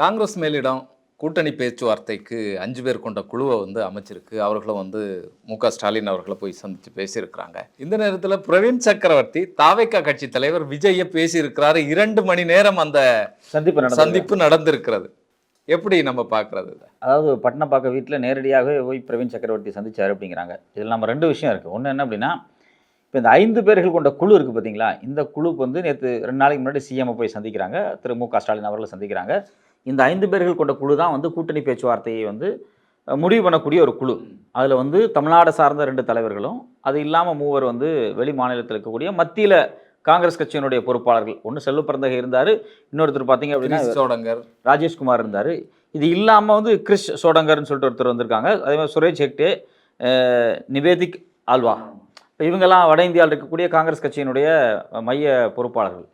காங்கிரஸ் மேலிடம் கூட்டணி பேச்சுவார்த்தைக்கு அஞ்சு பேர் கொண்ட குழுவை வந்து அமைச்சிருக்கு. அவர்களும் வந்து மு க ஸ்டாலின் அவர்களை போய் சந்தித்து பேசியிருக்கிறாங்க. இந்த நேரத்தில் பிரவீன் சக்கரவர்த்தி தாவேக்கா கட்சி தலைவர் விஜய பேசியிருக்கிறாரு. இரண்டு மணி நேரம் அந்த சந்திப்பு சந்திப்பு நடந்திருக்கிறது. எப்படி நம்ம பார்க்கறது? அதாவது பட்டினப்பாக்க வீட்டில் நேரடியாகவே போய் பிரவீன் சக்கரவர்த்தி சந்திச்சார் அப்படிங்கிறாங்க. இதில் நம்ம ரெண்டு விஷயம் இருக்குது ஒன்று என்ன அப்படின்னா இப்போ இந்த ஐந்து பேர்கள் கொண்ட குழு இருக்குது பார்த்தீங்களா இந்த குழுக்கு வந்து நேற்று ரெண்டு நாளைக்கு முன்னாடி சிஎம் போய் சந்திக்கிறாங்க. திரு மு க ஸ்டாலின் அவர்களை சந்திக்கிறாங்க. இந்த ஐந்து பேர்கள் கொண்ட குழு தான் வந்து கூட்டணி பேச்சுவார்த்தையை வந்து முடிவு பண்ணக்கூடிய ஒரு குழு. அதில் வந்து தமிழ்நாடு சார்ந்த ரெண்டு தலைவர்களும் அது இல்லாமல் மூவர் வந்து வெளி மாநிலத்தில் இருக்கக்கூடிய மத்தியில் காங்கிரஸ் கட்சியினுடைய பொறுப்பாளர்கள். ஒன்று செல்வ பிறந்தகை இருந்தார் இன்னொருத்தர் பார்த்தீங்க அப்படின்னா சோடங்கர். ராஜேஷ்குமார் இருந்தார். இது இல்லாமல் வந்து கிறிஷ் சோடங்கர்னு சொல்லிட்டு ஒருத்தர் வந்திருக்காங்க. அதே மாதிரி சுரேஷ் ஹெக்டே நிவேதிக் ஆல்வா. இவங்கெல்லாம் வட இந்தியாவில் இருக்கக்கூடிய காங்கிரஸ் கட்சியினுடைய மைய பொறுப்பாளர்கள்.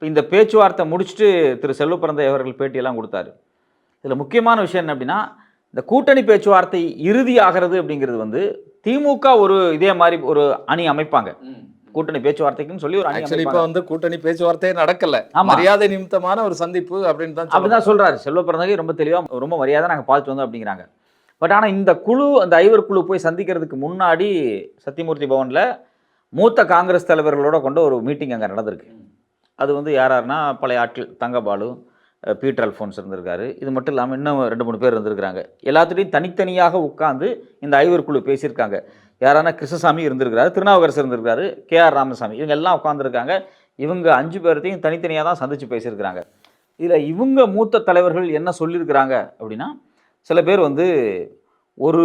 இப்போ இந்த பேச்சுவார்த்தை முடிச்சுட்டு திரு செல்வப்பிறந்தை அவர்கள் பேட்டியெல்லாம் கொடுத்தாரு. இதில் முக்கியமான விஷயம் என்ன அப்படின்னா இந்த கூட்டணி பேச்சுவார்த்தை இறுதி ஆகிறது அப்படிங்கிறது வந்து திமுக ஒரு இதே மாதிரி ஒரு அணி அமைப்பாங்க. கூட்டணி பேச்சுவார்த்தைக்குன்னு சொல்லி ஒரு அணி இப்போ வந்து கூட்டணி பேச்சுவார்த்தையே நடக்கல. மரியாதை நிமித்தமான ஒரு சந்திப்பு அப்படின்னு தான் அப்படிதான் சொல்றாரு. செல்வ பிறந்தகை ரொம்ப தெளிவாக ரொம்ப மரியாதை நாங்கள் பார்த்துட்டு வந்தோம் அப்படிங்கிறாங்க. பட் ஆனால் இந்த குழு அந்த ஐவர் குழு போய் சந்திக்கிறதுக்கு முன்னாடி சத்தியமூர்த்தி பவனில் மூத்த காங்கிரஸ் தலைவர்களோட கொண்ட ஒரு மீட்டிங் அங்கே நடந்திருக்கு. அது வந்து யார் யாருன்னா பழைய ஆட்கள் தங்கபாலு பீட்டர் அல்ஃபோன்ஸ் இருந்திருக்காரு. இது மட்டும் இல்லாமல் இன்னும் ரெண்டு மூணு பேர் இருந்திருக்கிறாங்க. எல்லாத்துலேயும் தனித்தனியாக உட்காந்து இந்த ஐவர் குழு பேசியிருக்காங்க. யாரான கிருஷ்ணசாமி இருந்திருக்காரு திருநாவுக்கரசு இருந்திருக்காரு கே ஆர் ராமசாமி. இவங்க எல்லாம் உட்காந்துருக்காங்க இவங்க அஞ்சு பேர்த்தையும் தனித்தனியாக தான் சந்தித்து பேசியிருக்கிறாங்க. இதில் இவங்க மூத்த தலைவர்கள் என்ன சொல்லியிருக்கிறாங்க அப்படின்னா சில பேர் வந்து ஒரு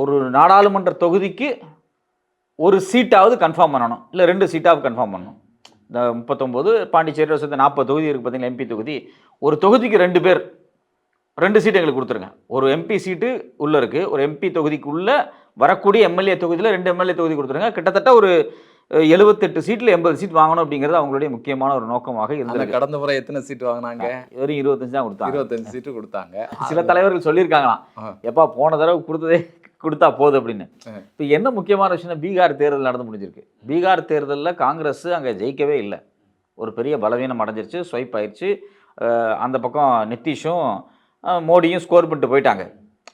ஒரு நாடாளுமன்ற தொகுதிக்கு ஒரு சீட்டாவது கன்ஃபார்ம் பண்ணணும். இல்லை ரெண்டு சீட்டாவது கன்ஃபார்ம் பண்ணணும். இந்த முப்பத்தொம்போது பாண்டிச்சேரி சேர்த்து நாற்பது தொகுதி இருக்குது பார்த்தீங்களா எம்பி தொகுதி. ஒரு தொகுதிக்கு ரெண்டு பேர் ரெண்டு சீட் எங்களுக்கு கொடுத்துருங்க. ஒரு எம்பி சீட்டு உள்ளே இருக்குது ஒரு எம்பி தொகுதிக்குள்ளே வரக்கூடிய எம்எல்ஏ தொகுதியில் ரெண்டு எம்எல்ஏ தொகுதி கொடுத்துருங்க. கிட்டத்தட்ட ஒரு எழுபத்தெட்டு சீட்டில் எண்பது சீட் வாங்கணும் அப்படிங்கிறது அவங்களுடைய முக்கியமான ஒரு நோக்கமாக இருந்திருக்கு. கடந்த முறை எத்தனை சீட்டு வாங்கினாங்க? வெறும் இருபத்தஞ்சு தான் கொடுத்தாங்க. இருபத்தஞ்சு சீட்டு கொடுத்தாங்க. சில தலைவர்கள் சொல்லியிருக்காங்களாம். எப்பா போன தடவை கொடுத்ததே கொடுத்தா போதும் அப்படின்னு. இப்போ என்ன முக்கியமான விஷயம்னா பீகார் தேர்தல் நடந்து முடிஞ்சிருக்கு. பீகார் தேர்தலில் காங்கிரஸ் அங்கே ஜெயிக்கவே இல்லை. ஒரு பெரிய பலவீனம் அடைஞ்சிருச்சு ஸ்வைப் ஆயிடுச்சு அந்த பக்கம் நிதிஷும் மோடியும் ஸ்கோர் பண்ணிட்டு போயிட்டாங்க.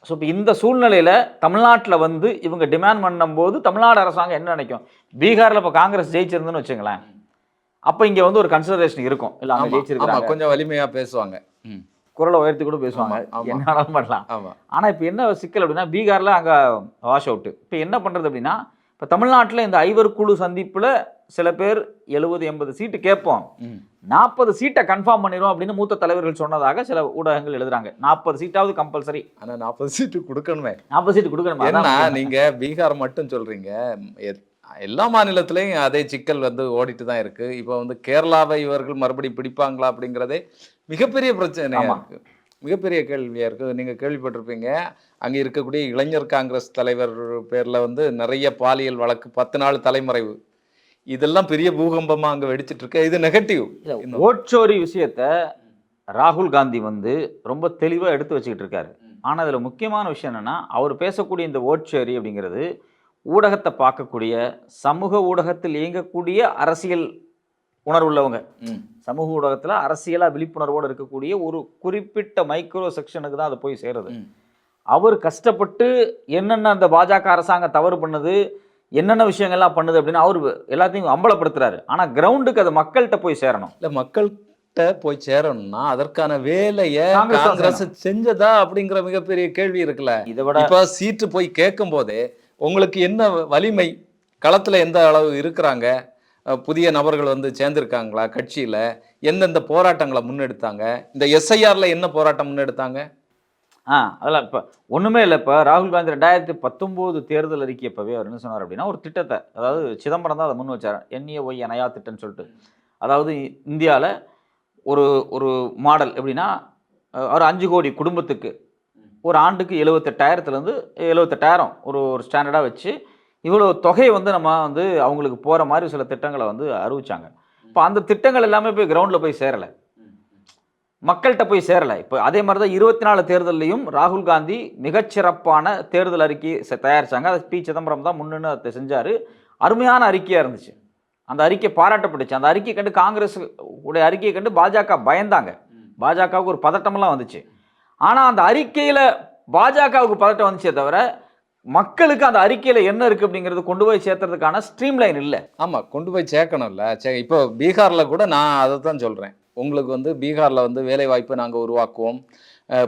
ஸோ இப்போ இந்த சூழ்நிலையில் தமிழ்நாட்டில் வந்து இவங்க டிமாண்ட் பண்ணும்போது தமிழ்நாடு அரசாங்கம் என்ன நினைக்கும்? பீகாரில் இப்போ காங்கிரஸ் ஜெயிச்சிருந்துன்னு வச்சுங்களேன். அப்போ இங்கே வந்து ஒரு கன்சிடரேஷன் இருக்கும். இல்லை ஆமா ஜெயிச்சிருக்காங்க கொஞ்சம் வலிமையா பேசுவாங்க. ம், குரலை உயர்த்தி கூட பேசுவாங்க. ஆமா, ஆமா. என்ன வேணாலும் பண்ணலாம் ஆனால் இப்போ என்ன சிக்கல் அப்படின்னா பீகாரில் அங்கே வாஷ் அவுட்டு. இப்போ என்ன பண்ணுறது அப்படின்னா இப்போ தமிழ்நாட்டில் இந்த ஐவர் குழு சந்திப்பில் சில பேர் எழுபது எண்பது சீட்டு கேட்போம். நாற்பது சீட்டை கன்ஃபார்ம் பண்ணிடும் அப்படின்னு மூத்த தலைவர்கள் சொன்னதாக சில ஊடகங்கள் எழுதுறாங்க. நாற்பது சீட்டாவது கம்பல்சரி ஆனா நாற்பது சீட்டு கொடுக்கணுமே. நாற்பது சீட்டு கொடுக்கணுமா? ஏன்னா அதான் நீங்க பீகார் மட்டும் சொல்றீங்க. எ- எல்லா மாநிலத்திலையும் அதே சிக்கல் வந்து ஓடிட்டு தான் இருக்கு. இப்போ வந்து கேரளாவை இவர்கள் மறுபடி பிடிப்பாங்களா அப்படிங்கிறதே மிகப்பெரிய பிரச்சனையா ஆமா. இருக்கு. மிகப்பெரிய கேள்வியா இருக்கு. நீங்க கேள்விப்பட்டிருப்பீங்க. அங்க இருக்கக்கூடிய இளைஞர் காங்கிரஸ் தலைவர் பேர்ல வந்து நிறைய பாலியல் வழக்கு பத்து நாள் தலைமறைவு. இதெல்லாம் பெரிய பூகம்பமா அங்க வெடிச்சிட்டு இருக்கு. இது நெகட்டிவ் ஓட்சோரி விஷயத்த ராகுல் காந்தி வந்து ரொம்ப தெளிவாக எடுத்து வச்சுக்கிட்டு இருக்காரு. ஆனால் அதில் முக்கியமான விஷயம் என்னன்னா அவர் பேசக்கூடிய இந்த ஓட்சோரி அப்படிங்கிறது ஊடகத்தை பார்க்கக்கூடிய சமூக ஊடகத்தில் இயங்கக்கூடிய அரசியல் உணர்வுள்ளவங்க. சமூக ஊடகத்தில் அரசியலாக விழிப்புணர்வோடு இருக்கக்கூடிய ஒரு குறிப்பிட்ட மைக்ரோ செக்ஷனுக்கு தான் அது போய் சேருது. அவர் கஷ்டப்பட்டு என்னென்ன அந்த பாஜக அரசாங்கம் தவறு பண்ணுது என்னென்ன விஷயங்கள்லாம் பண்ணுது அப்படின்னு அவர் எல்லாத்தையும் அம்பலப்படுத்துறாரு. ஆனால் கிரவுண்டுக்கு அது மக்கள்கிட்ட போய் சேரணும். இல்ல மக்கள்கிட்ட போய் சேரணும்னா அதற்கான வேலைய காங்கிரஸ் செஞ்சதா அப்படிங்கிற மிகப்பெரிய கேள்வி இருக்குல்ல. இதை விட இப்ப சீட்டு போய் கேட்கும் போதே உங்களுக்கு என்ன வலிமை? களத்துல எந்த அளவு இருக்கிறாங்க? புதிய நபர்கள் வந்து சேர்ந்திருக்காங்களா கட்சியில்? எந்தெந்த போராட்டங்களை முன்னெடுத்தாங்க? இந்த எஸ்ஐஆரில் என்ன போராட்டம் முன்னெடுத்தாங்க? ஆ அதெல்லாம் இப்போ ஒன்றுமே இல்லை. இப்போ ராகுல் காந்தி ரெண்டாயிரத்தி பத்தொம்போது தேர்தல் அறிக்கையப்பவே அவர் என்ன சொன்னார் அப்படின்னா ஒரு திட்டத்தை அதாவது சிதம்பரம் தான் அதை முன் வச்சார். என்ஏ ஒய் அணையா திட்டம்னு சொல்லிட்டு. அதாவது இந்தியாவில் ஒரு ஒரு மாடல் எப்படின்னா ஒரு அஞ்சு கோடி குடும்பத்துக்கு ஒரு ஆண்டுக்கு எழுபத்தெட்டாயிரத்துலேருந்து எழுபத்தெட்டாயிரம் ஒரு ஒரு ஸ்டாண்டர்டாக வச்சு இவ்வளோ தொகையை வந்து நம்ம வந்து அவங்களுக்கு போகிற மாதிரி சில திட்டங்களை வந்து அறிவிச்சாங்க. இப்போ அந்த திட்டங்கள் எல்லாமே போய் கிரவுண்டில் போய் சேரலை. மக்கள்கிட்ட போய் சேரலை. இப்போ அதே மாதிரி தான் இருபத்தி நாலு தேர்தல்லையும் ராகுல் காந்தி மிகச்சிறப்பான தேர்தல் அறிக்கை தயாரித்தாங்க தயாரிச்சாங்க. அதை பி. சிதம்பரம் தான் முன்னுன்னு அதை செஞ்சார். அருமையான அறிக்கையாக இருந்துச்சு. அந்த அறிக்கை பாராட்டப்பட்டுச்சு. அந்த அறிக்கை கண்டு காங்கிரஸ் உடைய அறிக்கையை கண்டு பாஜக பயந்தாங்க. பாஜகவுக்கு ஒரு பதட்டமெல்லாம் வந்துச்சு. ஆனால் அந்த அறிக்கையில் பாஜகவுக்கு பதட்டம் வந்துச்சே தவிர மக்களுக்கு அந்த அறிக்கையில் என்ன இருக்குது அப்படிங்கிறது கொண்டு போய் சேர்த்துறதுக்கான ஸ்ட்ரீம் லைன் இல்லை. ஆமா கொண்டு போய் சேர்க்கணும்ல. சே இப்போ பீகார்ல கூட நான் அதை தான் சொல்றேன். உங்களுக்கு வந்து பீகார்ல வந்து வேலை வாய்ப்பு நாங்க உருவாக்குவோம்.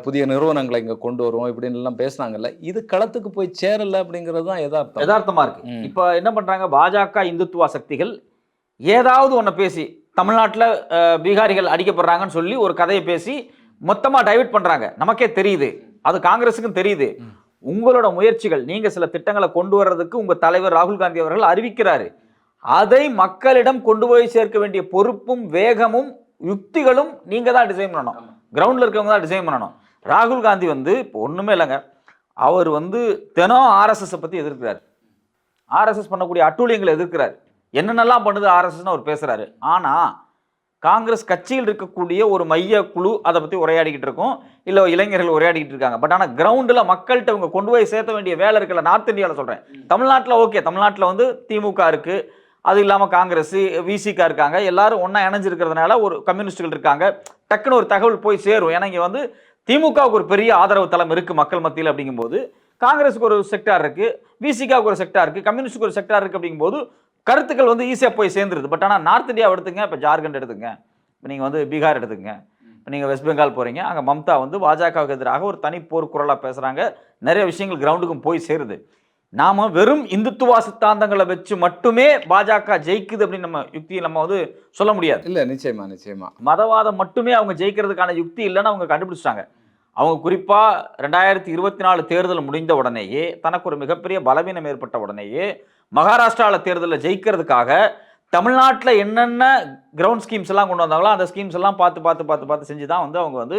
புதிய நிறுவனங்களை இங்க கொண்டு வருவோம் இப்படின்னு எல்லாம் பேசுனாங்கல்ல. இது களத்துக்கு போய் சேரல அப்படிங்கிறது தான் யதார்த்தம். யதார்த்தமா இருக்கு. ம். இப்போ என்ன பண்றாங்க? பாஜக இந்துத்துவா சக்திகள் ஏதாவது ஒன்றை பேசி தமிழ்நாட்டில் பீகாரிகள் அடிக்கப்படுறாங்கன்னு சொல்லி ஒரு கதையை பேசி மொத்தமாக டைவர்ட் பண்றாங்க. நமக்கே தெரியுது. அது காங்கிரஸுக்கும் தெரியுது. உங்களோட முயற்சிகள் நீங்க சில திட்டங்களை கொண்டு வர்றதுக்கு உங்க தலைவர் ராகுல் காந்தி அவர்கள் அறிவிக்கிறாரு. அதை மக்களிடம் கொண்டு போய் சேர்க்க வேண்டிய பொறுப்பும் வேகமும் யுக்திகளும் நீங்க தான் டிசைன் பண்ணணும். கிரவுண்டில் இருக்கவங்க தான் டிசைன் பண்ணணும். ராகுல் காந்தி வந்து இப்போ ஒன்றுமே இல்லைங்க. அவர் வந்து தினம் ஆர்எஸ்எஸை பற்றி எதிர்க்கிறார். ஆர்எஸ்எஸ் பண்ணக்கூடிய அட்டூழியங்களை எதிர்க்கிறார். என்னென்னலாம் பண்ணுது ஆர்எஸ்எஸ்னு அவர் பேசுகிறாரு ஆனால் காங்கிரஸ் கட்சியில் இருக்கக்கூடிய ஒரு மைய குழு அதை பற்றி உரையாடிக்கிட்டு இருக்கோம். இல்லை இளைஞர்கள் உரையாடிக்கிட்டு இருக்காங்க. பட் ஆனால் கிரவுண்டில் மக்கள்கிட்ட இவங்க கொண்டு போய் சேர்த்த வேண்டிய வேலை இருக்குல்ல நார்த் இந்தியாவில் சொல்கிறேன் தமிழ்நாட்டில் ஓகே தமிழ்நாட்டில் வந்து திமுக இருக்குது அது இல்லாமல் காங்கிரஸ் விசிகா இருக்காங்க. எல்லாரும் ஒன்றா இணைஞ்சிருக்கிறதுனால ஒரு கம்யூனிஸ்டுகள் இருக்காங்க. டக்குன்னு ஒரு தகவல் போய் சேரும். ஏன்னா இங்கே வந்து திமுகவுக்கு ஒரு பெரிய ஆதரவு தளம் இருக்குது மக்கள் மத்தியில் அப்படிங்கும்போது. காங்கிரஸுக்கு ஒரு செக்டார் இருக்குது விசிகாவுக்கு ஒரு செக்டார் இருக்குது கம்யூனிஸ்டுக்கு ஒரு செக்டார் இருக்குது அப்படிங்கும்போது கருத்துக்கள் வந்து ஈஸியாக போய் சேர்ந்துருது. பட் ஆனால் நார்த் இந்தியாவை எடுத்துங்க இப்போ ஜார்க்கண்ட் எடுத்துங்க. இப்போ நீங்கள் வந்து பீகார் எடுத்துங்க. இப்போ நீங்கள் வெஸ்ட் பெங்கால் போகிறீங்க அங்கே மம்தா வந்து பாஜகவுக்கு எதிராக ஒரு தனி போர் குரலாக பேசுகிறாங்க நிறைய விஷயங்கள் கிரவுண்டுக்கும் போய் சேருது. நாம வெறும் இந்துத்துவா சித்தாந்தங்களை வச்சு மட்டுமே பாஜக ஜெயிக்குது அப்படின்னு நம்ம யுக்தியை நம்ம வந்து சொல்ல முடியாது. இல்ல நிச்சயமா நிச்சயமா. மதவாதம் மட்டுமே அவங்க ஜெயிக்கிறதுக்கான யுக்தி இல்லைன்னு அவங்க கண்டுபிடிச்சிட்டாங்க. அவங்க குறிப்பாக ரெண்டாயிரத்தி இருபத்தி நாலு தேர்தல் முடிந்த உடனேயே தனக்கு ஒரு மிகப்பெரிய பலவீனம் ஏற்பட்ட உடனேயே மகாராஷ்டிராவில் தேர்தலில் ஜெயிக்கிறதுக்காக தமிழ்நாட்டில் என்னென்ன கிரவுண்ட் ஸ்கீம்ஸ் எல்லாம் கொண்டு வந்தாங்களோ அந்த ஸ்கீம்ஸ் எல்லாம் பார்த்து பார்த்து பார்த்து பார்த்து செஞ்சு தான் வந்து அவங்க வந்து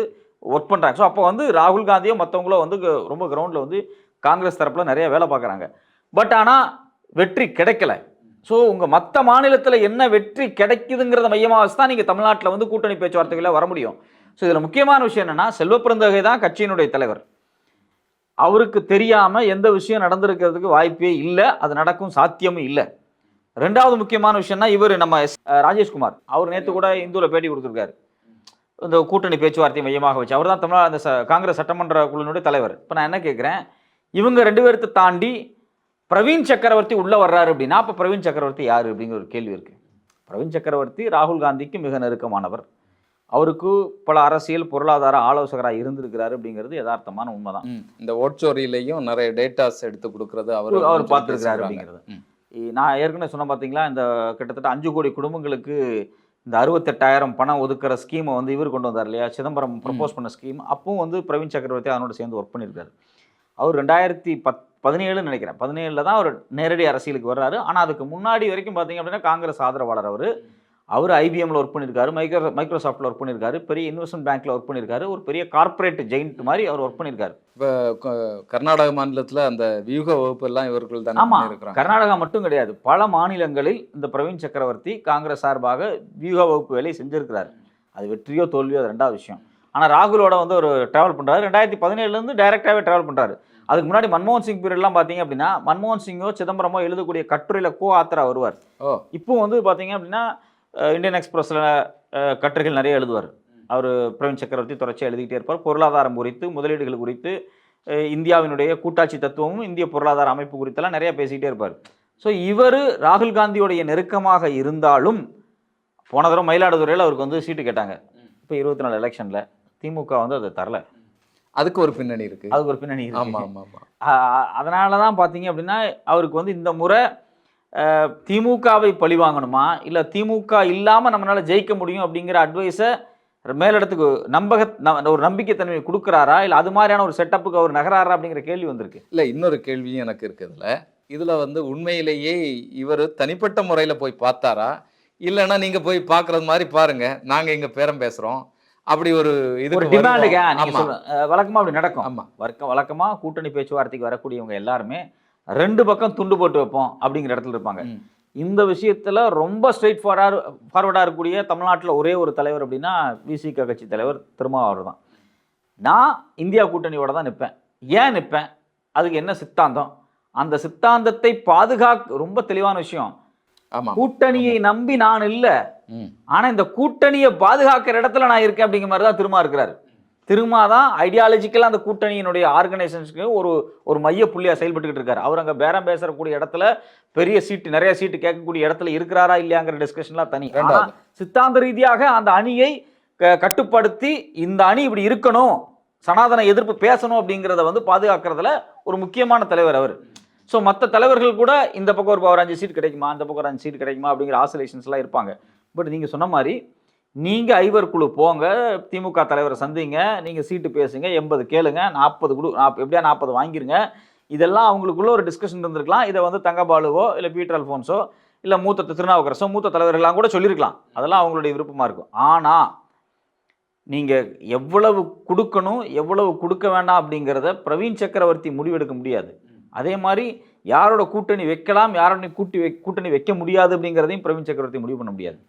ஒர்க் பண்ணுறாங்க ஸோ அப்போ வந்து ராகுல் காந்தியோ மற்றவங்களோ வந்து ரொம்ப கிரவுண்டில் வந்து காங்கிரஸ் தரப்பில் நிறைய வேலை பார்க்குறாங்க. பட் ஆனால் வெற்றி கிடைக்கல. ஸோ உங்கள் மற்ற மாநிலத்தில் என்ன வெற்றி கிடைக்குதுங்கிறத மையமாக வச்சு தான் நீங்கள் தமிழ்நாட்டில் வந்து கூட்டணி பேச்சுவார்த்தைகளில் வர முடியும். ஸோ இதில் முக்கியமான விஷயம் என்னென்னா செல்வப்பிரந்தகை தான் கட்சியினுடைய தலைவர். அவருக்கு தெரியாமல் எந்த விஷயம் நடந்திருக்கிறதுக்கு வாய்ப்பே இல்லை அது நடக்கும் சாத்தியமும் இல்லை. ரெண்டாவது முக்கியமான விஷயம்னா இவர் நம்ம ராஜேஷ்குமார் அவர் நேற்று கூட இந்துவில் பேட்டி கொடுத்துருக்காரு. இந்த கூட்டணி பேச்சுவார்த்தை மையமாக வச்சு. அவர் தான் தமிழ் அந்த ச- காங்கிரஸ் சட்டமன்ற குழுவினுடைய தலைவர். இப்போ நான் என்ன கேட்குறேன் இவங்க ரெண்டு பேர்த்தை தாண்டி பிரவீன் சக்கரவர்த்தி உள்ளே வர்றாரு அப்படின்னா அப்போ பிரவீன் சக்கரவர்த்தி யார் அப்படிங்கிற ஒரு கேள்வி இருக்குது பிரவீன் சக்கரவர்த்தி ராகுல் காந்திக்கு மிக நெருக்கமானவர். அவருக்கு பல அரசியல் பொருளாதார ஆலோசகராக இருந்திருக்கிறாரு அப்படிங்கிறது யதார்த்தமான உண்மைதான். இந்த ஓட்சோரியிலையும் நிறைய டேட்டாஸ் எடுத்து கொடுக்கறது அவர் அவர் பார்த்துருக்கிறாரு. அப்படிங்கிறது. நான் ஏற்கனவே சொன்ன பார்த்தீங்களா இந்த கிட்டத்தட்ட அஞ்சு கோடி குடும்பங்களுக்கு இந்த அறுபத்தெட்டாயிரம் பணம் ஒதுக்குற ஸ்கீமை வந்து இவர் கொண்டு வந்தார் இல்லையா? சிதம்பரம் ப்ரப்போஸ் பண்ண ஸ்கீம் அப்பவும் வந்து பிரவீன் சக்கரவர்த்தி அதனோட சேர்ந்து ஒர்க் பண்ணியிருக்காரு. அவர் ரெண்டாயிரத்தி பத் பதினேழுன்னு நினைக்கிறேன். பதினேழில் தான் அவர் நேரடி அரசியலுக்கு வர்றாரு. ஆனால் அதுக்கு முன்னாடி வரைக்கும் பார்த்தீங்க அப்படின்னா காங்கிரஸ் ஆதரவாளர் அவர். அவர் ஐபிஎம்ல ஒர்க் பண்ணியிருக்காரு மைக்ரோ மைக்ரோசாஃப்ட்டில் ஒர்க் பண்ணியிருக்காரு பெரிய இன்வெஸ்ட்மெண்ட் பேங்க்ல ஒர்க் பண்ணியிருக்காரு ஒரு பெரிய கார்ப்பரேட் ஜெயிண்ட் மாதிரி அவர் ஒர்க் பண்ணியிருக்காரு கர்நாடக மாநிலத்துல அந்த வியூக வகுப்பு எல்லாம் இவர்கள் தான் ஆமா இருக்கிறாங்க கர்நாடகா மட்டும் கிடையாது பல மாநிலங்களில் இந்த பிரவீன் சக்கரவர்த்தி காங்கிரஸ் சார்பாக வியூக வகுப்பு வேலை செஞ்சிருக்கிறார். அது வெற்றியோ தோல்வியோ அது ரெண்டாவது விஷயம். ஆனால் ராகுலோட வந்து ஒரு ட்ராவல் பண்ணுறாரு ரெண்டாயிரத்தி பதினேழுலேருந்து டைரெக்டாகவே ட்ராவல் பண்ணுறாரு அதுக்கு முன்னாடி மன்மோகன் சிங் பீரியட்லாம் பார்த்தீங்க அப்படின்னா மன்மோகன் சிங்கோ சிதம்பரமோ எழுதக்கூடிய கட்டுரையில் கோ ஆத்தரா வருவார். ஓ. இப்போ வந்து பார்த்தீங்க அப்படின்னா இந்தியன் எக்ஸ்பிரஸில் கட்டுரைகள் நிறைய எழுதுவார். அவர் பிரவீன் சக்கரவர்த்தி தொடர்ச்சியாக எழுதிக்கிட்டே இருப்பார். பொருளாதாரம் குறித்து முதலீடுகள் குறித்து இந்தியாவினுடைய கூட்டாட்சி தத்துவமும் இந்திய பொருளாதார அமைப்பு குறித்தெல்லாம் நிறைய பேசிக்கிட்டே இருப்பார். ஸோ இவர் ராகுல் காந்தியோடைய நெருக்கமாக இருந்தாலும் போன தடவை மயிலாடுதுறையில் அவருக்கு வந்து சீட்டு கேட்டாங்க. இப்போ இருபத்தி நாலு எலெக்ஷனில் திமுக வந்து அதை தரல. அதுக்கு ஒரு பின்னணி இருக்கு. அதுக்கு ஒரு பின்னணி இருக்கு. ஆமா ஆமா ஆமா. அதனால தான் பார்த்தீங்க அப்படின்னா அவருக்கு வந்து இந்த முறை திமுகவை பழி வாங்கணுமா? இல்லை திமுக இல்லாமல் நம்மளால ஜெயிக்க முடியும் அப்படிங்கிற அட்வைஸை மேலிடத்துக்கு நம்பக ஒரு நம்பிக்கைத்தன்மையை கொடுக்குறாரா? இல்லை அது மாதிரியான ஒரு செட்டப்புக்கு அவர் நகராரா அப்படிங்கிற கேள்வி வந்திருக்கு. இல்ல இன்னொரு கேள்வியும் எனக்கு இருக்குதுல இதுல. வந்து உண்மையிலேயே இவர் தனிப்பட்ட முறையில போய் பார்த்தாரா? இல்லைன்னா நீங்க போய் பார்க்கறது மாதிரி பாருங்க. நாங்க இங்க பேரம் பேசுறோம். அப்படி ஒரு ஒரு இதுக்கு டிமாண்டுங்க. நீங்கள் வழக்கமாக அப்படி நடக்கும். ஆமா. வழக்க வழக்கமாக கூட்டணி பேச்சுவார்த்தைக்கு வரக்கூடியவங்க எல்லாருமே ரெண்டு பக்கம் துண்டு போட்டு வைப்போம் அப்படிங்கிற இடத்துல இருப்பாங்க. இந்த விஷயத்தில் ரொம்ப ஸ்ட்ரெயிட் ஃபார்வர்டாக ஃபார்வர்டாக இருக்கக்கூடிய தமிழ்நாட்டில் ஒரே ஒரு தலைவர் அப்படின்னா விசிக கட்சி தலைவர் திருமாவளவர் தான். நான் இந்தியா கூட்டணியோட தான் நிற்பேன் ஏன் நிற்பேன் அதுக்கு என்ன சித்தாந்தம்? அந்த சித்தாந்தத்தை பாதுகாக்க ரொம்ப தெளிவான விஷயம். கூட்டணியை நம்பி நான் இல்லை. ம். ஆனா இந்த கூட்டணியை பாதுகாக்கிற இடத்துல நான் இருக்கேன் அப்படிங்கிற மாதிரி தான் திருமா இருக்கிறாரு. திருமா தான் ஐடியாலஜிக்கலாக அந்த கூட்டணியினுடைய ஆர்கனைசேஷனுக்கு ஒரு ஒரு மைய புள்ளியா செயல்பட்டுக்கிட்டு இருக்காரு. அவர் அங்க பேரம் பேசக்கூடிய இடத்துல பெரிய சீட்டு நிறைய சீட்டு கேட்கக்கூடிய இடத்துல இருக்கிறாரா இல்லையாங்கிற டிஸ்கஷன்லாம் தனி. சித்தாந்த ரீதியாக அந்த அணியை க- கட்டுப்படுத்தி இந்த அணி இப்படி இருக்கணும் சனாதன எதிர்ப்பு பேசணும் அப்படிங்கிறத வந்து பாதுகாக்கிறதுல ஒரு முக்கியமான தலைவர் அவர். ஸோ மற்ற தலைவர்கள் கூட இந்த பக்கம் ஒரு ஒரு அஞ்சு சீட் கிடைக்குமா அந்த பக்கம் ஒரு அஞ்சு சீட் கிடைக்குமா அப்படிங்கிற ஆசோலேஷன்ஸ்லாம் இருப்பாங்க. பட் நீங்கள் சொன்ன மாதிரி நீங்கள் ஐவர் குழு போங்க திமுக தலைவரை சந்திங்க நீங்கள் சீட்டு பேசுங்க எண்பது கேளுங்க நாற்பது குழு நாப் எப்படியா நாற்பது வாங்கிருங்க. இதெல்லாம் அவங்களுக்குள்ள ஒரு டிஸ்கஷன் இருந்திருக்கலாம். இதை வந்து தங்கபாலுவோ இல்லை பீட்டர் அல்ஃபோன்ஸோ இல்லை மூத்த திருநாவுக்கரசோ மூத்த தலைவர்கள்லாம் கூட சொல்லியிருக்கலாம் அதெல்லாம் அவங்களுடைய விருப்பமாக இருக்கும். ஆனால் நீங்கள் எவ்வளவு கொடுக்கணும் எவ்வளவு கொடுக்க வேண்டாம் அப்படிங்கிறத பிரவீன் சக்கரவர்த்தி முடிவெடுக்க முடியாது. அதே மாதிரி யாரோட கூட்டணி வைக்கலாம் யாரோட கூட்டி வை கூட்டணி வைக்க முடியாது அப்படிங்கிறதையும் பிரவீன் சக்கரவர்த்தி முடிவு பண்ண முடியாது.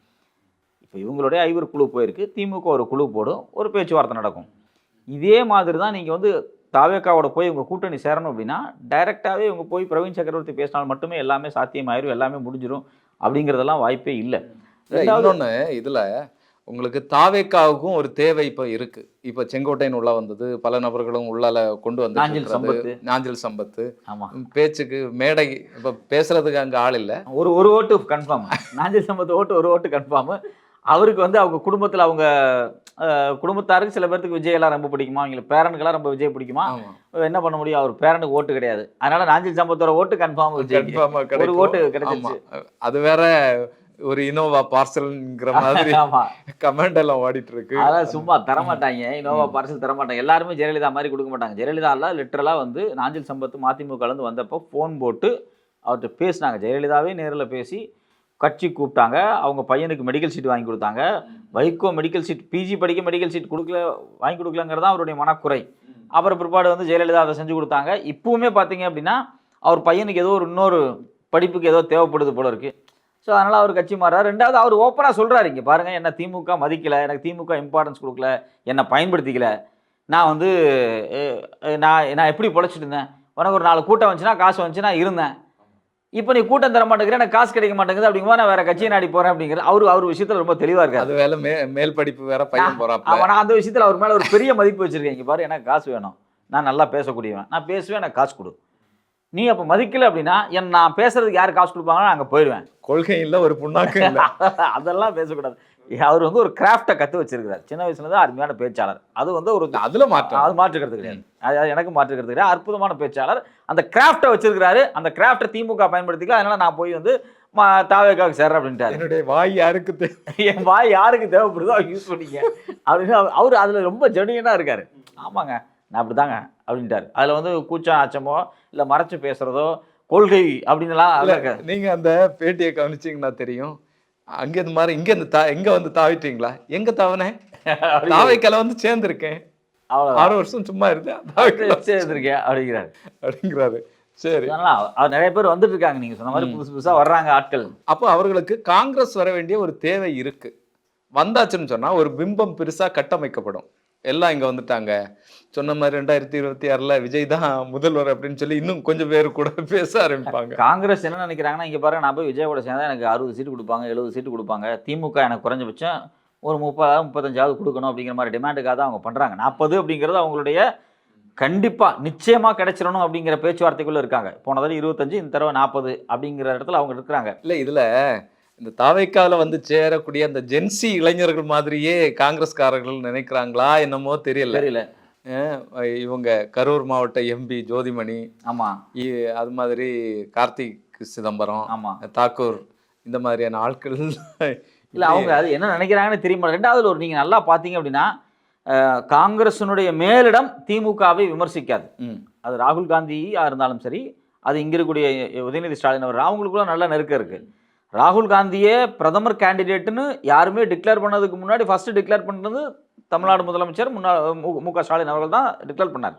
இப்போ இவங்களுடைய ஐவர் குழு போயிருக்கு திமுக ஒரு குழு போடும் ஒரு பேச்சுவார்த்தை நடக்கும். இதே மாதிரி தான் நீங்கள் வந்து தாவேக்காவோட போய் உங்கள் கூட்டணி சேரணும் அப்படின்னா டைரெக்டாகவே இவங்க போய் பிரவீன் சக்கரவர்த்தி பேசினால் மட்டுமே எல்லாமே சாத்தியமாயிரும் எல்லாமே முடிஞ்சிரும் அப்படிங்கிறதெல்லாம் வாய்ப்பே இல்லை. இன்னொன்று இதில் உங்களுக்கு தாவேக்காவுக்கும் ஒரு தேவை இப்போ இருக்கு. இப்போ செங்கோட்டையன் உள்ள வந்தது பல நபர்களும் உள்ளால கொண்டு வந்து நாஞ்சில் சம்பத்து. நாஞ்சில் சம்பத்து. ஆமாம் பேச்சுக்கு மேடை இப்போ பேசுறதுக்கு அங்கே ஆள் இல்லை. ஒரு ஒரு ஓட்டு கன்ஃபார்ம் நாஞ்சில் சம்பத் ஓட்டு ஒரு ஓட்டு கன்ஃபார்ம் அவருக்கு வந்து அவங்க குடும்பத்தில் அவங்க குடும்பத்தாருக்கு சில பேர்த்துக்கு விஜய் எல்லாம் ரொம்ப பிடிக்குமா? அவங்களுக்கு பேரனுக்கெல்லாம் ரொம்ப விஜய் பிடிக்குமா? என்ன பண்ண முடியும்? அவர் பேரனுக்கு ஓட்டு கிடையாது. அதனால நாஞ்சில் சம்பத்தோட ஓட்டு கன்ஃபார்ம் விஜய் ஒரு ஓட்டு கிடைச்சிருச்சு. அது வேற ஒரு இனோவா பார்சல்ங்கிற மாதிரி கமெண்ட் எல்லாம் ஓடிட்டு இருக்கு அதான் சும்மா தரமாட்டாங்க. இனோவா பார்சல் தரமாட்டாங்க. எல்லாருமே ஜெயலலிதா மாதிரி கொடுக்க மாட்டாங்க. ஜெயலலிதாலாம் லிட்டரலாக வந்து நாஞ்சில் சம்பத் மதிமுகலேருந்து வந்தப்போ ஃபோன் போட்டு அவர்கிட்ட பேசினாங்க. ஜெயலலிதாவே நேரில் பேசி கட்சி கூப்பிட்டாங்க. அவங்க பையனுக்கு மெடிக்கல் சீட் வாங்கி கொடுத்தாங்க. வைகோ மெடிக்கல் சீட் பிஜி படிக்க மெடிக்கல் சீட் கொடுக்கல வாங்கி கொடுக்கலங்கிறது தான் அவருடைய மனக்குறை. அப்புறம் பிற்பாடு வந்து ஜெயலலிதா அதை செஞ்சு கொடுத்தாங்க. இப்பவுமே பார்த்தீங்க அப்படின்னா அவர் பையனுக்கு ஏதோ ஒரு இன்னொரு படிப்புக்கு ஏதோ தேவைப்படுது போல இருக்குது ஸோ அதனால் அவர் கட்சி மாறாரு ரெண்டாவது அவர் ஓப்பனாக சொல்கிறாரு இங்கே பாருங்கள் என்ன திமுக மதிக்கலை எனக்கு திமுக இம்பார்ட்டன்ஸ் கொடுக்கல என்னை பயன்படுத்திக்கல. நான் வந்து நான் நான் எப்படி பொழைச்சிட்டு இருந்தேன்? உனக்கு ஒரு நாலு கூட்டம் வந்துச்சுன்னா காசு வந்துச்சுன்னா இருந்தேன். இப்போ நீ கூட்டம் தர மாட்டேங்கிற எனக்கு காசு கிடைக்க மாட்டேங்குது அப்படிங்கும்போது நான் வேற கட்சியை நாடி போகிறேன் அப்படிங்கிற அவர் அவர் விஷயத்தில் ரொம்ப தெளிவாக இருக்காரு. அது வேலை மே மேல் படிப்பு வேற பையன் ஆமா நான் அந்த விஷயத்தில் அவர் மேலே ஒரு பெரிய மதிப்பு வச்சிருக்கேன். இங்கே பாரு எனக்கு காசு வேணும். நான் நல்லா பேசக்கூடியவன். நான் பேசுவேன் எனக்கு காசு கொடு. நீ அப்போ மதிக்கல அப்படின்னா என் நான் பேசுறதுக்கு யார் காசு கொடுப்பாங்களோ நான் அங்கே போயிடுவேன். கொள்கை இல்ல ஒரு புண்ணாக்கு அதெல்லாம் பேசக்கூடாது. அவர் வந்து ஒரு கிராஃப்டை கற்று வச்சிருக்கிறார். சின்ன வயசுல இருந்து அருமையான பேச்சாளர். அது வந்து ஒரு அதுல மாற்றம். அது மாற்றுக்கிறது கிடையாது. அது எனக்கு மாற்றுக்கிறது கிடையாது. அற்புதமான பேச்சாளர். அந்த கிராஃப்டை வச்சிருக்கிறாரு. அந்த கிராஃப்டை திமுக பயன்படுத்திக்கலாம் அதனால நான் போய் வந்து மா- தாவேக்காவுக்கு சேர்றேன் அப்படின்ட்டாரு. என்னுடைய வாய் யாருக்கு என் வாய் யாருக்கு தேவைப்படுதோ யூஸ் பண்ணிக்க. அப்படின்னு அவர்- அதில் ரொம்ப ஜெனுயனாக இருக்காரு. ஆமாங்க நான் அப்படிதாங்க அப்படின்ட்டாரு. அதில் வந்து கூச்சம் ஆச்சமோ இல்லை மறைச்சு பேசுறதோ கொள்கை அப்படின்னுலாம் இல்ல, அதெல்லாம் இருக்காது. நீங்க அந்த பேட்டியை கவனிச்சீங்கன்னா தெரியும். அங்க இந்த மாதிரி இங்க இருந்து தா எங்க வந்து தாவிட்டீங்களா? எங்க தாவனேன் தாவைக்கல வந்து சேர்ந்திருக்கேன். அவ்வளோதான் ஆறு வருஷம் சும்மா இருந்தேன். சேர்ந்துருக்கேன் அப்படிங்கிறாரு. அப்படிங்கிறாரு. சரி. அதனால நிறைய பேர் வந்துட்டு இருக்காங்க நீங்க சொன்ன மாதிரி புதுசு புதுசா வர்றாங்க ஆட்கள். அப்போ அவர்களுக்கு காங்கிரஸ் வர வேண்டிய ஒரு தேவை இருக்கு. வந்தாச்சுன்னு சொன்னா ஒரு பிம்பம் பெருசா கட்டமைக்கப்படும். எல்லாம் இங்க வந்துட்டாங்க. சொன்ன மாதிரி ரெண்டாயிரத்தி இருபத்தி ஆறுல விஜய் தான் முதல்வர் அப்படின்னு சொல்லி இன்னும் கொஞ்சம் பேர் கூட பேச ஆரம்பிப்பாங்க. காங்கிரஸ் என்ன நினைக்கிறாங்கன்னா இங்க பாருங்க நான் போய் விஜயோட சேர்ந்தா எனக்கு அறுபது சீட்டு கொடுப்பாங்க எழுபது சீட்டு கொடுப்பாங்க. திமுக எனக்கு குறைஞ்சபட்சம் ஒரு முப்பதாவது முப்பத்தஞ்சாவது கொடுக்கணும் அப்படிங்கிற மாதிரி டிமாண்டுக்காக தான் அவங்க பண்றாங்க. நாற்பது அப்படிங்கிறது அவங்களுடைய கண்டிப்பா நிச்சயமா கிடைச்சிடணும் அப்படிங்கிற பேச்சுவார்த்தைக்குள்ள இருக்காங்க. போன தடவை இருபத்தஞ்சு இந்த தடவை நாற்பது அப்படிங்கிற இடத்துல அவங்க இருக்கிறாங்க. இல்ல இதுல இந்த தாவைக்கால வந்து சேரக்கூடிய அந்த ஜென்சி இளைஞர்கள் மாதிரியே காங்கிரஸ்காரர்கள் நினைக்கிறாங்களா என்னமோ தெரியல. தெரியல. இவங்க கரூர் மாவட்ட எம்பி ஜோதிமணி ஆமா. இ- அது மாதிரி கார்த்திக் சிதம்பரம் ஆமா. தாக்கூர் இந்த மாதிரியான ஆட்கள். இல்ல அவங்க அது என்ன நினைக்கிறாங்கன்னு தெரியுமா? ரெண்டாவது ஒரு நீங்க நல்லா பாத்தீங்க அப்படின்னா அஹ், காங்கிரசினுடைய மேலிடம் திமுகவை விமர்சிக்காது. ம், அது ராகுல் காந்தியா இருந்தாலும் சரி அது இங்க இருக்கக்கூடிய உதயநிதி ஸ்டாலின் அவர் அவங்களுக்குள்ள நல்ல நெருக்கம் இருக்கு. ராகுல் காந்தியே பிரதமர் கேண்டிடேட்னு யாருமே டிக்ளேர் பண்ணதுக்கு முன்னாடி ஃபர்ஸ்ட் டிக்ளேர் பண்ணுறது தமிழ்நாடு முதலமைச்சர் முன்னாள் மு- க. ஸ்டாலின் அவர்கள் தான் டிக்ளேர் பண்ணார்.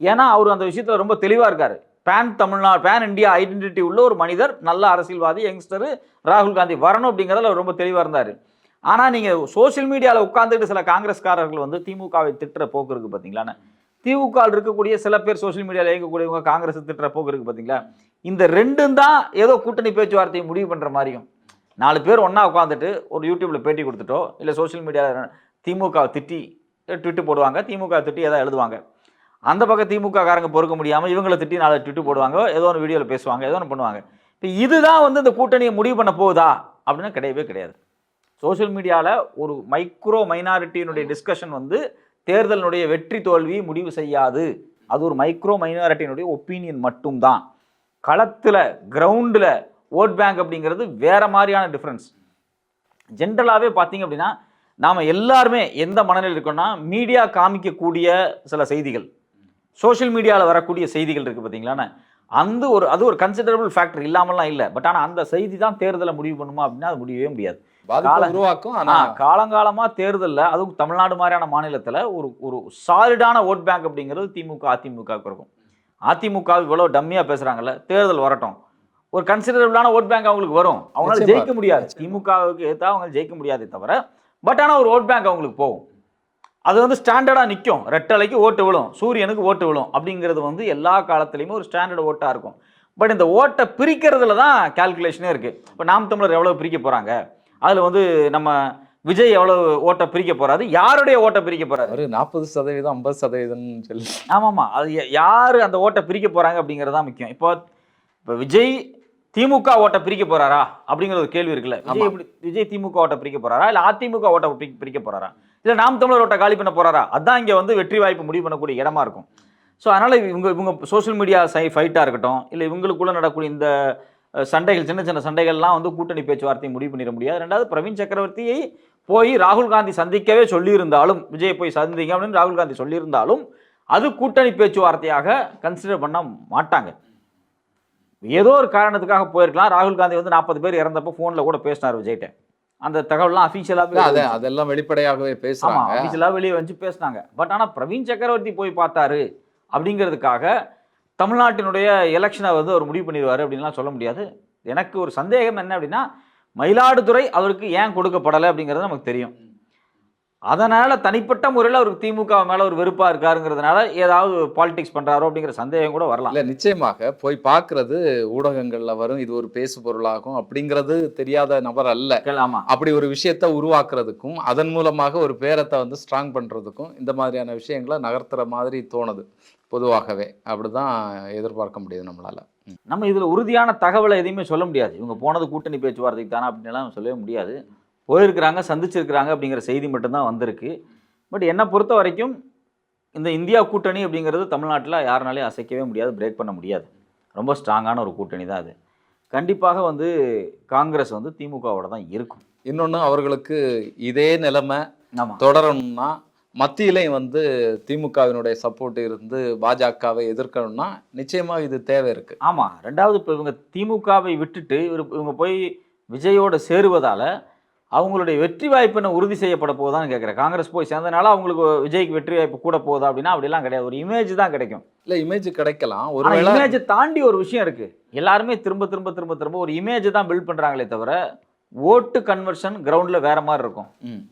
ஏன்னா அவர் அந்த விஷயத்தில் ரொம்ப தெளிவாக இருக்கார். Pan Tamil Nadu pan India identity உள்ள ஒரு மனிதர் நல்ல அரசியல்வாதி யங்ஸ்டர் ராகுல் காந்தி வரணும் அப்படிங்கிறதுல அவர் ரொம்ப தெளிவாக இருந்தார். ஆனால் நீங்கள் சோஷியல் மீடியாவில் உட்காந்துட்டு சில காங்கிரஸ்காரர்கள் வந்து திமுகவை திட்டுற போக்கு இருக்குது பாத்தீங்களா? திமுக இருக்கக்கூடிய சில பேர் சோஷியல் மீடியாவில் இயங்கக்கூடியவங்க காங்கிரஸ் திட்டுற போக்கு இருக்குது பார்த்தீங்களா இந்த ரெண்டும் தான் ஏதோ கூட்டணி பேச்சுவார்த்தையை முடிவு பண்ணுற மாதிரியும். நாலு பேர் ஒன்றா உட்காந்துட்டு ஒரு யூடியூப்பில் பேட்டி கொடுத்துட்டோ இல்லை சோஷியல் மீடியாவில் திமுக திட்டி ட்விட்டு போடுவாங்க திமுக திட்டி எதாவது எழுதுவாங்க. அந்த பக்கம் திமுக காரங்க பொறுக்க முடியாமல் இவங்களை திட்டி நாலு ட்விட்டு போடுவாங்க ஏதோ ஒரு வீடியோவில் பேசுவாங்க ஏதோ ஒன்று பண்ணுவாங்க. இப்போ இதுதான் வந்து இந்த கூட்டணியை முடிவு பண்ண போகுதா? அப்படின்னா கிடையவே கிடையாது. சோஷியல் மீடியாவில் ஒரு மைக்ரோ மைனாரிட்டியினுடைய டிஸ்கஷன் வந்து தேர்தலினுடைய வெற்றி தோல்வி முடிவு செய்யாது. அது ஒரு மைக்ரோ மைனாரிட்டியினுடைய ஒப்பீனியன் மட்டும்தான். களத்தில் கிரவுண்டில் ஓட் பேங்க் அப்படிங்கிறது வேற மாதிரியான டிஃப்ரென்ஸ் ஜென்ரலாகவே பார்த்தீங்க அப்படின்னா நாம் எல்லாருமே எந்த மனநிலையில் இருக்கோம்னா மீடியா காமிக்கக்கூடிய சில செய்திகள். சோஷியல் மீடியாவில் வரக்கூடிய செய்திகள் இருக்குது பார்த்தீங்களாண்ணே அந்த ஒரு அது ஒரு கன்சிடரபிள் ஃபேக்டர் இல்லாமலாம் இல்லை. பட் ஆனால் அந்த செய்தி தான் தேர்தலை முடிவு பண்ணுமா அப்படின்னா அது முடியவே முடியாது. உருவாக்கும் ஆ ஆனா காலங்காலமாக தேர்தலில் அதுவும் தமிழ்நாடு மாதிரியான மாநிலத்தில் ஒரு ஒரு சாலிடான ஓட் பேங்க் அப்படிங்கிறது திமுக அதிமுகவுக்கு இருக்கும். அதிமுக இவ்வளோ டம்மியாக பேசுகிறாங்கல்ல தேர்தல் வரட்டும். ஒரு கன்சிடரபிளான ஓட் பேங்க் அவங்களுக்கு வரும். அவங்களால. ஜெயிக்க முடியாது. திமுகவுக்கு ஏற்றா அவங்க ஜெயிக்க முடியாதே தவிர பட் ஆனால் ஒரு ஓட் பேங்க் அவங்களுக்கு போகும். அது வந்து ஸ்டாண்டர்டாக நிற்கும் ரெட்டலைக்கு ஓட்டு விழும். சூரியனுக்கு ஓட்டு விழும். அப்படிங்கிறது வந்து எல்லா காலத்துலேயுமே ஒரு ஸ்டாண்டர்ட் ஓட்டாக இருக்கும். பட் இந்த ஓட்டை பிரிக்கிறதுல தான் கால்குலேஷனே இருக்குது இப்போ நாம் தமிழர் எவ்வளோ பிரிக்க போகிறாங்க அதில் வந்து நம்ம விஜய் எவ்வளோ ஓட்டை பிரிக்க போறாரு? யாருடைய ஓட்டை பிரிக்க போறாரு? ஒரு நாற்பது சதவீதம் ஐம்பது சதவீதம்னு சொல்லி. ஆமாம்மா அது யாரு அந்த ஓட்டை பிரிக்க போறாங்க அப்படிங்கிறது தான் முக்கியம். இப்போ இப்போ விஜய் திமுக ஓட்டை பிரிக்க போறாரா? அப்படிங்கிற ஒரு கேள்வி இருக்குல்ல. விஜய். எப்படி விஜய் திமுக ஓட்டை பிரிக்க போறாரா? இல்ல அதிமுக ஓட்டை பிரி- பிரிக்க போறாரா? இல்ல நாம் தமிழர் ஓட்டை காலி பண்ண போறாரா? அதான் இங்க வந்து வெற்றி வாய்ப்பு முடிவு பண்ணக்கூடிய இடமா இருக்கும். ஸோ அதனால இவங்க இவங்க சோஷியல் மீடியா சை ஃபைட்டாக இருக்கட்டும் இல்லை இவங்களுக்குள்ள நடக்கக்கூடிய இந்த சண்டைகள் சின்ன சின்ன சண்டைகள்லாம் வந்து கூட்டணி பேச்சுவார்த்தையை முடிவு பண்ணிட முடியாது. ரெண்டாவது பிரவீன் சக்கரவர்த்தியை போய் ராகுல் காந்தி சந்திக்கவே சொல்லியிருந்தாலும் விஜய் போய் சந்திங்க அப்படின்னு ராகுல் காந்தி சொல்லியிருந்தாலும் அது கூட்டணி பேச்சுவார்த்தையாக கன்சிடர் பண்ண மாட்டாங்க. ஏதோ ஒரு காரணத்துக்காக போயிருக்கலாம். ராகுல் காந்தி வந்து நாற்பது பேர் இறந்தப்போ ஃபோனில் கூட பேசினார் விஜய்கிட்ட. அந்த தகவல்லாம் இல்ல, அஃபீஷியலாக அத அதெல்லாம் வெளிப்படையாகவே பேசுறாங்க. அஃபீஷியலாக வெளியே வந்து பேசினாங்க. பட் ஆனா பிரவீன் சக்கரவர்த்தி போய் பார்த்தாரு அப்படிங்கிறதுக்காக தமிழ்நாட்டினுடைய எலெக்ஷனை வந்து அவர் முடிவு பண்ணிடுவாரு அப்படின்லாம் சொல்ல முடியாது. எனக்கு ஒரு சந்தேகம் என்ன அப்படின்னா மயிலாடுதுறை அவருக்கு ஏன் கொடுக்கப்படலை அப்படிங்கிறது நமக்கு தெரியும். அதனால தனிப்பட்ட முறையில் அவருக்கு திமுக மேல ஒரு வெறுப்பா இருக்காருங்கிறதுனால ஏதாவது பாலிடிக்ஸ் பண்றாரோ அப்படிங்கிற சந்தேகம் கூட வரலாம். இல்ல நிச்சயமாக போய் பார்க்கிறது ஊடகங்கள்ல வரும் இது ஒரு பேசு பொருளாகும் அப்படிங்கிறது தெரியாத நபர் அல்ல. ஆமா. அப்படி ஒரு விஷயத்தை உருவாக்குறதுக்கும் அதன் மூலமாக ஒரு பேரத்தை வந்து ஸ்ட்ராங் பண்றதுக்கும் இந்த மாதிரியான விஷயங்களை நகர்த்துற மாதிரி தோணுது பொதுவாகவே. அப்படிதான் எதிர்பார்க்க முடியுது நம்மளால. நம்ம இதில் உறுதியான தகவலை எதையுமே சொல்ல முடியாது. இவங்க போனது கூட்டணி பேச்சுவார்த்தைக்கு தானே அப்படின்லாம் சொல்லவே முடியாது. போயிருக்கிறாங்க சந்திச்சிருக்கிறாங்க அப்படிங்கிற செய்தி மட்டும்தான் வந்திருக்கு. பட் என்னை பொறுத்த வரைக்கும் இந்த இந்தியா கூட்டணி அப்படிங்கிறது தமிழ்நாட்டில் யாருனாலையும் அசைக்கவே முடியாது பிரேக் பண்ண முடியாது. ரொம்ப ஸ்ட்ராங்கான ஒரு கூட்டணி தான் அது. கண்டிப்பாக வந்து காங்கிரஸ் வந்து திமுகவோட தான் இருக்கும். இன்னொன்னு அவர்களுக்கு இதே நிலைமை தொடரணும்னா மத்தியிலையும் வந்து திமுகவினுடைய சப்போர்ட் இருந்து பாஜகவை எதிர்க்கணும்னா நிச்சயமா இது தேவை இருக்கு. ஆமாம் ரெண்டாவது இப்போ இவங்க திமுகவை விட்டுட்டு இவர் இவங்க போய் விஜயோட சேருவதால் அவங்களுடைய வெற்றி வாய்ப்பு என்ன உறுதி செய்யப்பட போகுதான்னு கேட்குறேன் காங்கிரஸ் போய் சேர்ந்தனால அவங்களுக்கு விஜய்க்கு வெற்றி வாய்ப்பு கூட போகுதா அப்படின்னா அப்படிலாம் கிடையாது. ஒரு இமேஜ் தான் கிடைக்கும். இல்ல இமேஜ் கிடைக்கலாம். ஒருவேளை இமேஜை தாண்டி ஒரு விஷயம் இருக்கு. எல்லாருமே திரும்ப திரும்ப திரும்ப திரும்ப ஒரு இமேஜ் தான் பில்ட் பண்ணுறாங்களே தவிர ஓட்டு கன்வர்ஷன் கிரவுண்டில் வேற மாதிரி இருக்கும். ம்.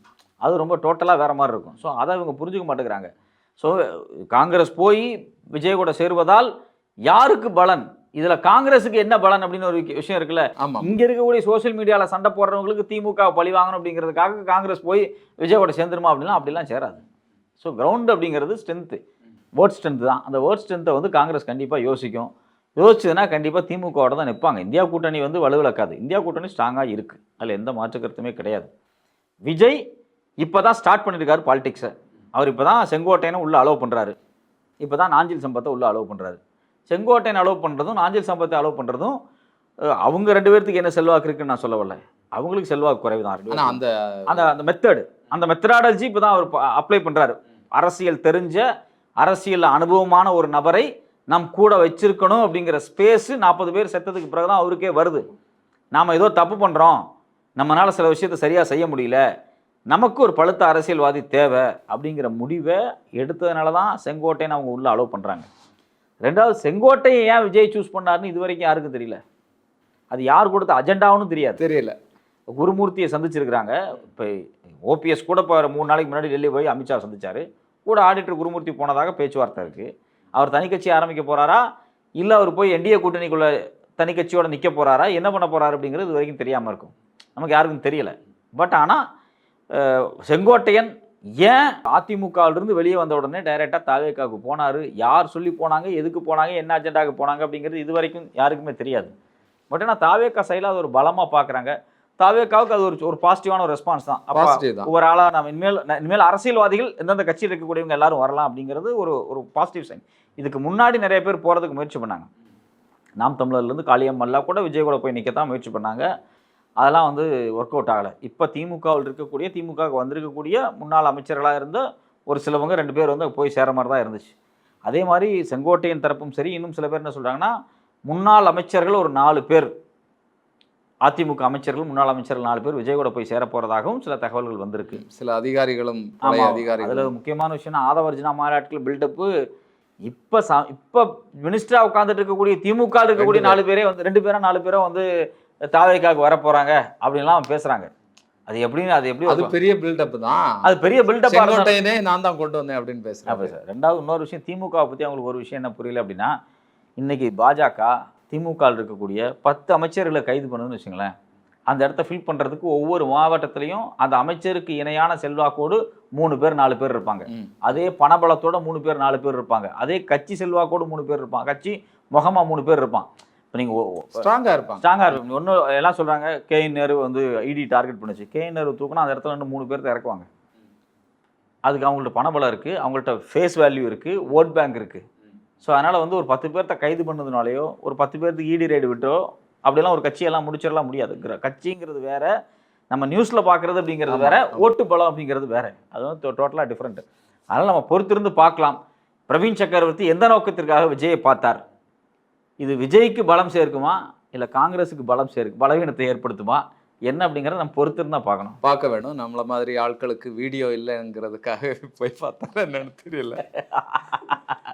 அது ரொம்ப டோட்டலாக வேற மாதிரி இருக்கும். ஸோ அதை இவங்க புரிஞ்சுக்க மாட்டேங்கிறாங்க. ஸோ காங்கிரஸ் போய் விஜய் கூட சேருவதால் யாருக்கு பலன்? இதில் காங்கிரஸுக்கு என்ன பலன் அப்படின்னு ஒரு விஷயம் இருக்குல்ல? இங்கே இருக்கக்கூடிய சோஷியல் மீடியாவில் சண்டை போடுறவங்களுக்கு திமுக பழி வாங்கணும் அப்படிங்கிறதுக்காக காங்கிரஸ் போய் விஜய் கூட சேர்ந்துருமா அப்படிலாம் அப்படிலாம் சேராது. ஸோ கிரவுண்ட் அப்படிங்கிறது ஸ்ட்ரென்த்து ஓட் ஸ்ட்ரென்த் தான். அந்த ஓட் ஸ்ட்ரென்த்தை வந்து காங்கிரஸ் கண்டிப்பாக யோசிக்கும். யோசிச்சதுன்னா கண்டிப்பாக திமுகவோட தான் நிற்பாங்க இந்தியா கூட்டணி வந்து வலுவிழக்காது. இந்தியா கூட்டணி ஸ்ட்ராங்காக இருக்குது அதில் எந்த மாற்று கருத்துமே கிடையாது. விஜய் இப்போ தான் ஸ்டார்ட் பண்ணியிருக்காரு பாலிடிக்ஸை அவர் இப்போ தான் செங்கோட்டையனை உள்ளே அலோவ் பண்ணுறாரு இப்போ தான் நாஞ்சில் சம்பத்தை உள்ளே அலோவ் பண்ணுறாரு செங்கோட்டையன் அலோவ் பண்ணுறதும் நாஞ்சில் சம்பத்தை அலோவ் பண்ணுறதும் அவங்க ரெண்டு பேர்த்துக்கு என்ன செல்வாக்கு இருக்குன்னு நான் சொல்ல வரல அவங்களுக்கு செல்வாக்கு குறைவு தான். அந்த அந்த அந்த மெத்தடு அந்த மெத்தடாலஜி இப்போ தான் அவர் அப்ளை பண்ணுறாரு அரசியல் தெரிஞ்ச அரசியல் அனுபவமான ஒரு நபரை நம் கூட வச்சிருக்கணும் அப்படிங்கிற ஸ்பேஸு நாற்பது பேர் செத்ததுக்கு பிறகு தான் அவருக்கே வருது. நாம் ஏதோ தப்பு பண்ணுறோம் நம்மளால் சில விஷயத்தை சரியாக செய்ய முடியல. நமக்கு ஒரு பழுத்த அரசியல்வாதி தேவை அப்படிங்கிற முடிவை எடுத்ததுனால தான் செங்கோட்டைன்னு அவங்க உள்ளே அலோவ் பண்ணுறாங்க ரெண்டாவது செங்கோட்டையை ஏன் விஜய் சூஸ் பண்ணாருன்னு இது வரைக்கும் யாருக்கும் தெரியல? அது யார் கொடுத்த அஜெண்டாவும் தெரியாது. தெரியல. குருமூர்த்தியை சந்திச்சிருக்கிறாங்க. இப்போ ஓபிஎஸ் கூட இப்போ மூணு நாளைக்கு முன்னாடி டெல்லி போய் அமித்ஷா சந்திச்சார். கூட ஆடிட்டர் குருமூர்த்தி போனதாக பேச்சுவார்த்தை இருக்குது அவர் தனி கட்சி ஆரம்பிக்க போகிறாரா இல்லை அவர் போய் என்டிஏ கூட்டணிக்குள்ள தனி கட்சியோட நிற்க போகிறாரா என்ன பண்ண போகிறாரு அப்படிங்கிறது இது வரைக்கும் தெரியாமல் இருக்கும். நமக்கு யாருக்கும் தெரியல. பட் ஆனால் செங்கோட்டையன் ஏன் அதிமுகவிலிருந்து வெளியே வந்த உடனே டைரெக்டாக தாவேக்காவுக்கு போனார்? யார் சொல்லி போனாங்க? எதுக்கு போனாங்க? என்ன அஜெண்டாவுக்கு போனாங்க? அப்படிங்கிறது இது வரைக்கும் யாருக்குமே தெரியாது. பட் ஆனால் தாவேக்கா சைடில் அது ஒரு பலமாக பார்க்குறாங்க தாவேக்காவுக்கு அது ஒரு ஒரு பாசிட்டிவான ஒரு ரெஸ்பான்ஸ் தான். அப்போ தான். ஒரு ஆளாக நம்ம இனிமேல் இனிமேல் அரசியல்வாதிகள் எந்தெந்த கட்சியில் இருக்கக்கூடியவங்க எல்லாரும் வரலாம் அப்படிங்கிறது ஒரு ஒரு பாசிட்டிவ் சைன் இதுக்கு முன்னாடி நிறைய பேர் போகிறதுக்கு முயற்சி பண்ணாங்க. நாம் தமிழர்லேருந்து காளியம்மல்லாம் கூட விஜய் கூட போய் நிற்கத்தான் முயற்சி பண்ணாங்க. அதெல்லாம் வந்து ஒர்க் அவுட் ஆகலை. இப்போ திமுகவில் இருக்கக்கூடிய திமுகவுக்கு வந்திருக்கக்கூடிய முன்னாள் அமைச்சர்களாக இருந்த ஒரு சிலவங்க ரெண்டு பேர் வந்து போய் சேர மாதிரி தான் இருந்துச்சு. அதே மாதிரி செங்கோட்டையன் தரப்பும் சரி இன்னும் சில பேர் என்ன சொல்கிறாங்கன்னா முன்னாள் அமைச்சர்கள் ஒரு நாலு பேர். அதிமுக அமைச்சர்கள் முன்னாள் அமைச்சர்கள் நாலு பேர் விஜய் கூட போய் சேர போகிறதாகவும் சில தகவல்கள் வந்திருக்கு. சில அதிகாரிகளும் அதிகாரிகள் அதுல முக்கியமான விஷயம் ஆதவர்ஜினா மாநாட்டில் பில்டப்பு இப்ப ச- இப்ப மினிஸ்டரா உட்கார்ந்துட்டு இருக்கக்கூடிய திமுக இருக்கக்கூடிய நாலு பேரே வந்து ரெண்டு பேரும் நாலு பேரும் வந்து தாவேக்காக்கு வர போறாங்க அப்படின்லாம் பேசுறாங்க. அது எப்படின்னு அது எப்படி அது பெரிய பில்டப் தான். அது பெரிய பில்டப் செங்கோட்டையனே நான் தான் கொண்டு வந்தேன் அப்படின்னு பேசுறேன் ரெண்டாவது இன்னொரு விஷயம் திமுக பத்தி அவங்களுக்கு ஒரு விஷயம் என்ன புரியல அப்படின்னா இன்னைக்கு பாஜக திமுக ல இருக்கக்கூடிய பத்து அமைச்சர்களை கைது பண்ணுன்னு வச்சுங்களேன். அந்த இடத்த ஃபில் பண்றதுக்கு ஒவ்வொரு மாவட்டத்திலையும் அந்த அமைச்சருக்கு இணையான செல்வாக்கோடு மூணு பேர் நாலு பேர் இருப்பாங்க. அதே பணபலத்தோட மூணு பேர் நாலு பேர் இருப்பாங்க. அதே கட்சி செல்வாக்கோடு மூணு பேர் இருப்பாங்க. கட்சி முகமா மூணு பேர் இருப்பான். இப்போ நீங்கள் ஸ்ட்ராங்கா இருப்பாங்க. ஸ்ட்ராங்காக இருக்கும் ஒன்று எல்லாம் சொல்கிறாங்க கே நேரு வந்து ஐடி டார்கெட் பண்ணுச்சு. கே நேரு தூக்குனா அந்த இடத்துல இன்னும் மூணு பேர்த்த இறக்குவாங்க. அதுக்கு அவங்கள்ட்ட பணபலம் இருக்குது அவங்கள்ட்ட ஃபேஸ் வேல்யூ இருக்குது ஓட் பேங்க் இருக்குது ஸோ அதனால் வந்து ஒரு பத்து பேர்த்த கைது பண்ணதுனாலையோ ஒரு பத்து பேர்த்துக்கு இடி ரைடு விட்டோ அப்படிலாம் ஒரு கட்சியெல்லாம் முடிச்சிடலாம் முடியாது. கட்சிங்கிறது வேற நம்ம நியூஸில் பார்க்குறது அப்படிங்கிறது வேற. ஓட்டு பலம் அப்படிங்கிறது வேற. அது வந்து டோட்டலாக டிஃப்ரெண்ட் அதனால் நம்ம பொறுத்திருந்து பார்க்கலாம். பிரவீன் சக்கரவர்த்தி எந்த நோக்கத்திற்காக விஜயை பார்த்தார்? இது விஜய்க்கு பலம் சேர்க்குமா? இல்லை காங்கிரஸுக்கு பலம் சேர்க்கு பலவீனத்தை ஏற்படுத்துமா? என்ன அப்படிங்கிறத நம்ம பொறுத்திருந்து பார்க்கணும். பார்க்க வேணும். நம்மள மாதிரி ஆட்களுக்கு வீடியோ இல்லைங்கிறதுக்காக போய் பார்த்தா என்னன்னு தெரியல.